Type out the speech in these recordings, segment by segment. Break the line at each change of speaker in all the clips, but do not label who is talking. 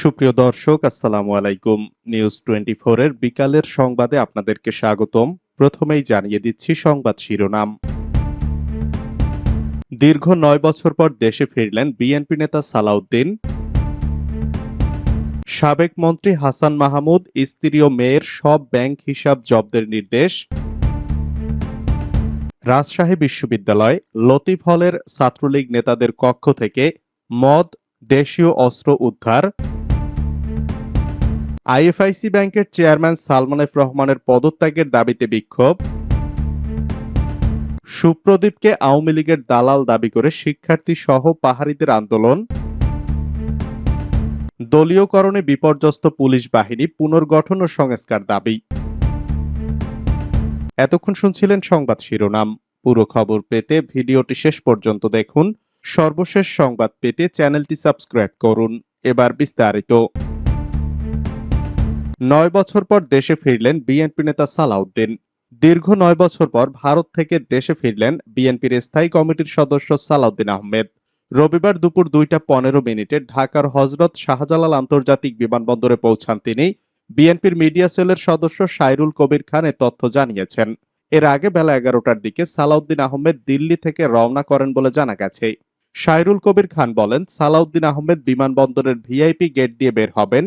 সুপ্রিয় দর্শক, আসসালামু আলাইকুম। নিউজ টোয়েন্টি এর বিকালের সংবাদে আপনাদেরকে স্বাগতম। প্রথমেই জানিয়ে দিচ্ছি সংবাদ শিরোনাম। দীর্ঘ নয় বছর পর দেশে ফিরলেন বিএনপি নেতা সালাউদ্দিন। সাবেক মন্ত্রী হাসান মাহমুদ, স্ত্রী ও মেয়ের সব ব্যাংক হিসাব জব্দের নির্দেশ। রাজশাহী বিশ্ববিদ্যালয়, লতিফ হলের ছাত্রলীগ নেতাদের কক্ষ থেকে মদ, দেশীয় অস্ত্র উদ্ধার। আইএফআইসি ব্যাংকের চেয়ারম্যান সালমান এফ রহমানের পদত্যাগের দাবিতে বিক্ষোভ। সুপ্রদীপকে আওয়ামী লীগের দালাল দাবি করে শিক্ষার্থী সহ পাহাড়িদের আন্দোলন। দলীয়করণে বিপর্যস্ত পুলিশ বাহিনী পুনর্গঠন ও সংস্কার দাবি। এতক্ষণ শুনছিলেন সংবাদ শিরোনাম। পুরো খবর পেতে ভিডিওটি শেষ পর্যন্ত দেখুন। সর্বশেষ সংবাদ পেতে চ্যানেলটি সাবস্ক্রাইব করুন। এবার বিস্তারিত। নয় বছর পর দেশে ফিরলেন বিএনপি নেতা সালাউদ্দিন। দীর্ঘ নয় বছর পর ভারত থেকে দেশে ফিরলেন বিএনপির স্থায়ী কমিটির সদস্য সালাউদ্দিন আহমেদ। রবিবার দুপুর দুইটা পনেরো মিনিটে ঢাকার হজরত শাহজালাল আন্তর্জাতিক বিমানবন্দরে পৌঁছান তিনি। বিএনপির মিডিয়া সেলের সদস্য সাইরুল কবির খান এ তথ্য জানিয়েছেন। এর আগে বেলা এগারোটার দিকে সালাউদ্দিন আহমেদ দিল্লি থেকে রওনা করেন বলে জানা গেছে। সাইরুল কবির খান বলেন, সালাউদ্দিন আহমেদ বিমানবন্দরের ভিআইপি গেট দিয়ে বের হবেন।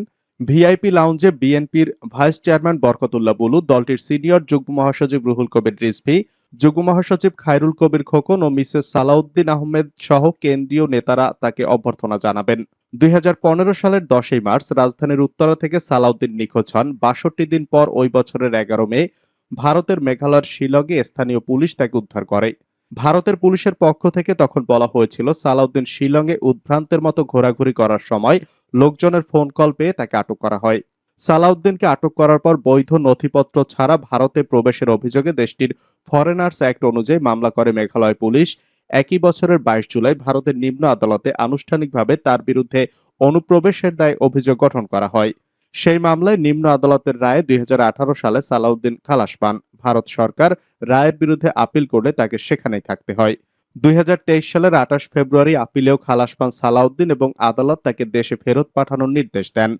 ভিআইপি লাউঞ্জে বিএনপির ভাইস চেয়ারম্যান বরকতুল্লাহ বুলু, দলটির সিনিয়র যুগ্ম মহাসচিব রুহুল কবির রিজভি, যুগ্ম মহাসচিব খায়রুল কবির খোকন ও মিসেস সালাউদ্দিন আহমেদ সহ কেন্দ্রীয় নেতারা তাকে অভ্যর্থনা জানাবেন। দুই হাজার পনেরো সালের দশই মার্চ রাজধানীর উত্তরা থেকে সালাউদ্দিন নিখোঁজ হন। বাষট্টি দিন পর ওই বছরের এগারো মে ভারতের মেঘালয়ের শিলংয়ে স্থানীয় পুলিশ তাকে উদ্ধার করে। ভারতের পুলিশের পক্ষ থেকে তখন বলা হয়েছিল, সালাউদ্দিন শিলংয়ে উদ্ভ্রান্তের মতো ঘোরাঘুরি করার সময় লোকজনের ফোন কল পেয়ে তাকে আটক করা হয়। সালাউদ্দিনকে আটক করার পর বৈধ নথিপত্র ছাড়া ভারতে প্রবেশের অভিযোগে দেশটির ফরেনার্স অ্যাক্ট অনুযায়ী মামলা করে মেঘালয় পুলিশ। একই বছরের বাইশ জুলাই ভারতের নিম্ন আদালতে আনুষ্ঠানিকভাবে তার বিরুদ্ধে অনুপ্রবেশের দায়ে অভিযোগ গঠন করা হয়। সেই মামলায় নিম্ন আদালতের রায়ে দুই হাজার আঠারো সালে সালাউদ্দিন খালাস পান। ভারত সরকার রায়ের বিরুদ্ধে আপিল করলে তাকে সেখানেই থাকতে হয়। দুই হাজার তেইশ সালের আঠাশ ফেব্রুয়ারি আপিলেও খালাস পান সালাউদ্দিন এবং আদালত তাকে দেশে ফেরত পাঠানোর নির্দেশ দেন।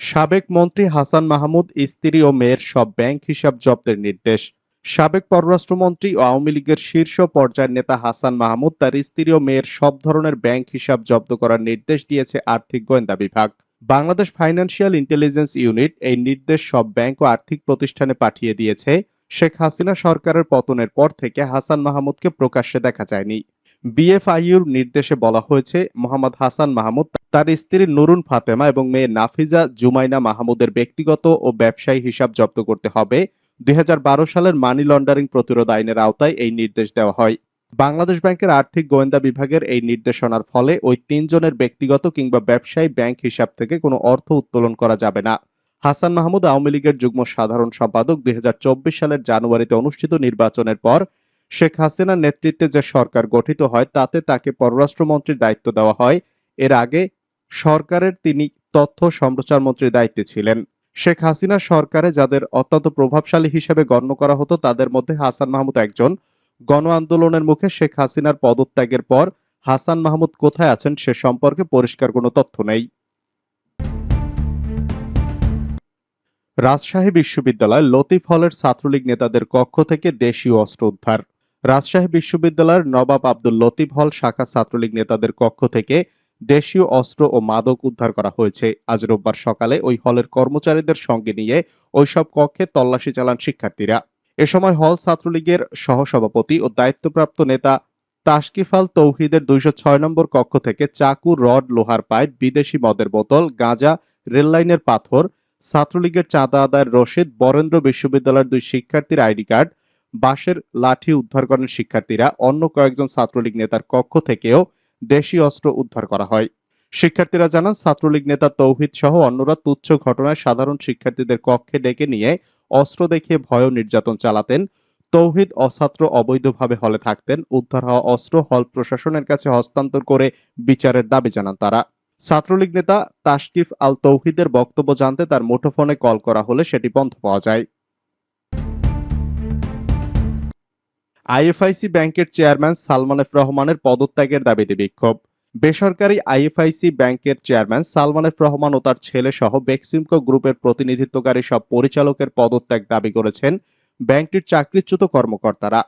সাবেক মন্ত্রী হাসান মাহমুদ, স্ত্রী ও মেয়ের সব ব্যাংক হিসাব জব্দের নির্দেশ। সাবেক পররাষ্ট্রমন্ত্রী ও আওয়ামী লীগের শীর্ষ পর্যায়ের নেতা হাসান মাহমুদ তার স্ত্রী ও মেয়ের সব ধরনের ব্যাংক হিসাব জব্দ করার নির্দেশ দিয়েছে আর্থিক গোয়েন্দা বিভাগ। বাংলাদেশ ফাইন্যান্সিয়াল ইন্টেলিজেন্স ইউনিট এই নির্দেশ সব ব্যাংক ও আর্থিক প্রতিষ্ঠানে পাঠিয়ে দিয়েছে। শেখ হাসিনা সরকারের পতনের পর থেকে হাসান মাহমুদকে প্রকাশ্যে দেখা যায়নি। বিএফআইউর নির্দেশে বলা হয়েছে, মোহাম্মদ হাসান মাহমুদ তার স্ত্রী নুরুন ফাতেমা এবং মেয়ে নাফিজা জুমাইনা মাহমুদের ব্যক্তিগত ও ব্যবসায়ী হিসাব জব্দ করতে হবে। দুই হাজার বারো সালের মানি লন্ডারিং প্রতিরোধ আইনের আওতায় এই নির্দেশ দেওয়া হয়। বাংলাদেশ ব্যাংকের আর্থিক গোয়েন্দা বিভাগের এই নির্দেশনার ফলে ওই তিনজনের ব্যক্তিগত কিংবা ব্যবসায়ী ব্যাংক হিসাব থেকে কোনো অর্থ উত্তোলন করা যাবে না। হাসান মাহমুদ আওয়ামী লীগের যুগ্ম সাধারণ সম্পাদক দুই হাজার চব্বিশ সালের জানুয়ারিতে অনুষ্ঠিত নির্বাচনের পর শেখ হাসিনার নেতৃত্বে যে সরকার গঠিত হয়, তাতে তাকে পররাষ্ট্রমন্ত্রীর দায়িত্ব দেওয়া হয়। এর আগে সরকারের তিনি তথ্য সম্প্রচার মন্ত্রীর দায়িত্বে ছিলেন। শেখ হাসিনা সরকারে যাদের অত্যন্ত প্রভাবশালী হিসেবে গণ্য করা হতো, তাদের মধ্যে হাসান মাহমুদ একজন। গণ আন্দোলনের মুখে শেখ হাসিনার পদত্যাগের পর হাসান মাহমুদ কোথায় আছেন সে সম্পর্কে পরিষ্কার কোনো তথ্য নেই। রাজশাহী বিশ্ববিদ্যালয় লতিফ হলের ছাত্রলীগ নেতাদের কক্ষ থেকে দেশীয় অস্ত্র উদ্ধার। রাজশাহী বিশ্ববিদ্যালয়ের নবাব আব্দুল লতিফ হল শাখা ছাত্রলীগ নেতাদের কক্ষ থেকে দেশীয় অস্ত্র ও মাদক উদ্ধার করা হয়েছে। আজ রোববার সকালে ওই হলের কর্মচারীদের সঙ্গে নিয়ে ওইসব কক্ষে তল্লাশি চালান শিক্ষার্থীরা। এ সময় হল ছাত্রলীগের সহসভাপতি ও দায়িত্বপ্রাপ্ত নেতা তাসকিফাল তৌহিদের দুইশো ছয় নম্বর কক্ষ থেকে চাকু রড লোহার পাইপ, বিদেশি মদের বোতল, গাঁজা, রেললাইনের পাথর ছাত্রলীগের চাঁদা আদায়ের রশিদ বরেন্দ্র বিশ্ববিদ্যালয়ের দুই শিক্ষার্থীর আইডি কার্ড, বাঁশের লাঠি উদ্ধার করেন শিক্ষার্থীরা। অন্য কয়েকজন ছাত্রলীগ নেতার কক্ষ থেকেও দেশি অস্ত্র উদ্ধার করা হয়। শিক্ষার্থীরা জানান, ছাত্রলীগ নেতা তৌহিদ সহ অন্যরা তুচ্ছ ঘটনায় সাধারণ শিক্ষার্থীদের কক্ষে ডেকে নিয়ে অস্ত্র দেখিয়ে ভয় নির্যাতন চালাতেন। তৌহিদ অছাত্র অবৈধভাবে হলে থাকতেন। উদ্ধার হওয়া অস্ত্র হল প্রশাসনের কাছে হস্তান্তর করে বিচারের দাবি জানান তারা। ছাত্রলীগ নেতা তাশকিফ আল তৌহিদের বক্তব্য জানতে তার মুঠোফোনে কল করা হলে সেটি বন্ধ পাওয়া যায়। আইএফআইসি ব্যাংকের চেয়ারম্যান সালমান এফ রহমানের পদত্যাগের দাবিতে বিক্ষোভ। বেসরকারি আইএফআইসি ব্যাংকের চেয়ারম্যান সালমান এফ রহমান ও তার ছেলে সহ বেক্সিমকো গ্রুপের প্রতিনিধিত্বকারী সব পরিচালকের পদত্যাগ দাবি করেছেন ব্যাংকটির চাকরিচ্যুত কর্মকর্তারা।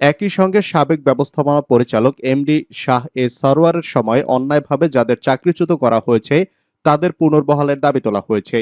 একই সঙ্গে সাবেক ব্যবস্থাপনা পরিচালক এমডি শাহ এ সরওয়ারের সময় অন্যায়ভাবে যাদের চাকরিচ্যুত করা হয়েছে, তাদের পুনর্বহালের দাবি তোলা হয়েছে।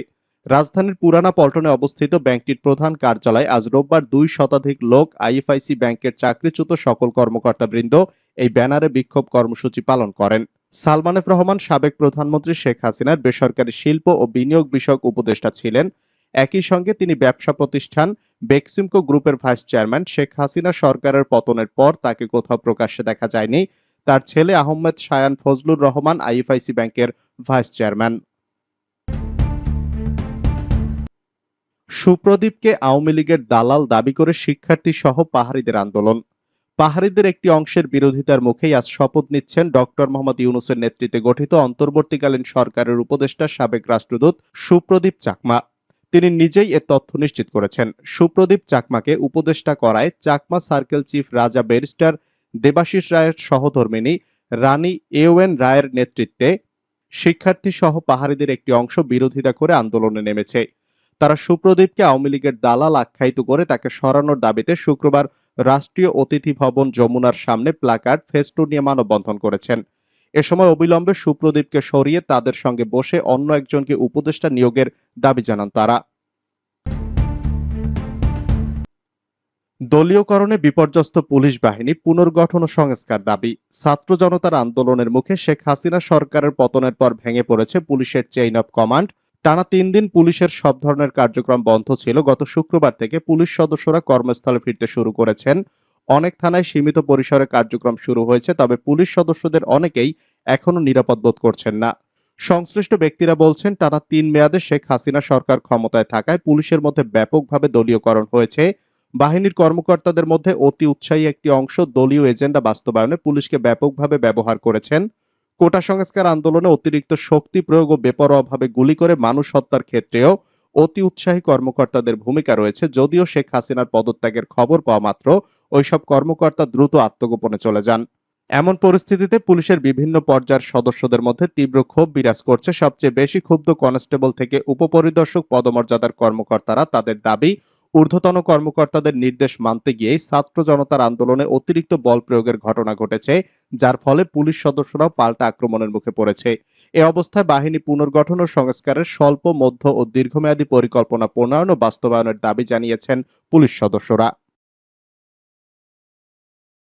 রাজধানীর পুরানা পল্টনে অবস্থিত ব্যাংকটির প্রধান কার্যালয়ে আজ রোববার দুই শতাধিক লোক আইএফআইসি ব্যাংকের চাকরিচ্যুত সকল কর্মকর্তাবৃন্দ এই ব্যানারে বিক্ষোভ কর্মসূচি পালন করেন। সালমান এফ রহমান সাবেক প্রধানমন্ত্রী শেখ হাসিনার বেসরকারি শিল্প ও বিনিয়োগ বিষয়ক উপদেষ্টা ছিলেন। একই সঙ্গে তিনি ব্যবসা প্রতিষ্ঠান বেক্সিমকো গ্রুপের ভাইস চেয়ারম্যান শেখ হাসিনা সরকারের পতনের পর তাকে কোথাও প্রকাশ্যে দেখা যায়নি। তার ছেলে আহমেদ শায়ান ফজলুর রহমান আইএফআইসি ব্যাংকের ভাইস চেয়ারম্যান। সুপ্রদীপকে আওয়ামী লীগের দালাল দাবি করে শিক্ষার্থী সহ পাহাড়িদের আন্দোলন। পাহাড়িদের একটি অংশের বিরোধিতার মুখেই আজ শপথ নিচ্ছেন ডক্টর মোহাম্মদ ইউনুসের নেতৃত্বে গঠিত অন্তর্বর্তীকালীন সরকারের উপদেষ্টা সাবেক রাষ্ট্রদূত সুপ্রদীপ চাকমা। তিনি নিজেই এ তথ্য নিশ্চিত করেছেন। সুপ্রদীপ চাকমাকে উপদেষ্টা করায় Chakma circle chief Raja barrister Debashish রায়ের সহধর্মিনী রানী এওয়েন রায়ের নেতৃত্বে শিক্ষার্থী সহ পাহাড়িদের একটি অংশ বিরোধিতা করে আন্দোলনে নেমেছে। তারা সুপ্রদীপকে আওয়ামী লীগের দালাল আখ্যায়িত করে তাকে সরানোর দাবিতে শুক্রবার রাষ্ট্রীয় অতিথি ভবন যমুনার সামনে প্লাকার্ড, ফেস্টুন নিয়ে মানববন্ধন করেছেন। এ সময় অবিলম্বে সুপ্রদীপকে সরিয়ে তাদের সঙ্গে বসে অন্য একজনকে উপদেষ্টা নিয়োগের দাবি জানান তারা। দলীয়করণে বিপর্যস্ত পুলিশ বাহিনী পুনর্গঠন ও সংস্কার দাবি। ছাত্র জনতার আন্দোলনের মুখে শেখ হাসিনা সরকারের পতনের পর ভেঙে পড়েছে পুলিশের চেইন অব কমান্ড টানা তিন দিন পুলিশের সব ধরনের কার্যক্রম বন্ধ ছিল। গত শুক্রবার থেকে পুলিশ সদস্যরা কর্মস্থলে ফিরতে শুরু করেছেন। অনেক থানায় সীমিত পরিসরে কার্যক্রম শুরু হয়েছে, তবে পুলিশ সদস্যদের অনেকেই এখনও নিরাপদ বোধ করছেন না। সংশ্লিষ্ট ব্যক্তিরা বলছেন, টানা তিন মেয়াদে শেখ হাসিনা সরকার ক্ষমতায় থাকায় পুলিশের মধ্যে ব্যাপকভাবে দলীয়করণ হয়েছে। বাহিনীর কর্মকর্তাদের মধ্যে অতি উৎসাহী একটি অংশ দলীয় এজেন্ডা বাস্তবায়নে পুলিশকে ব্যাপকভাবে ব্যবহার করেছেন। কোটা সংস্কার আন্দোলনে অতিরিক্ত শক্তি প্রয়োগ ও বেপরোয়াভাবে গুলি করে মানুষ হত্যার ক্ষেত্রেও অতি উৎসাহী কর্মকর্তাদের ভূমিকা রয়েছে, যদিও শেখ হাসিনার পদত্যাগের খবর পাওয়া মাত্র ওইসব কর্মকর্তা দ্রুত আত্মগোপনে চলে যান। এমন পরিস্থিতিতে পুলিশের বিভিন্ন পর্যায়ের সদস্যদের মধ্যে তীব্র ক্ষোভ বিরাজ করছে। সবচেয়ে বেশি ক্ষুব্ধ কনস্টেবল থেকে উপপরিদর্শক পদমর্যাদার কর্মকর্তারা তাদের দাবি, ঊর্ধ্বতন কর্মকর্তাদের নির্দেশ মানতে গিয়েই ছাত্র জনতার আন্দোলনে অতিরিক্ত বল প্রয়োগের ঘটনা ঘটেছে, যার ফলে পুলিশ সদস্যরাও পাল্টা আক্রমণের মুখে পড়েছে। এ অবস্থায় বাহিনী পুনর্গঠন ও সংস্কারের স্বল্প, মধ্য ও দীর্ঘমেয়াদী পরিকল্পনা প্রণয়ন ও বাস্তবায়নের দাবি জানিয়েছেন পুলিশ সদস্যরা।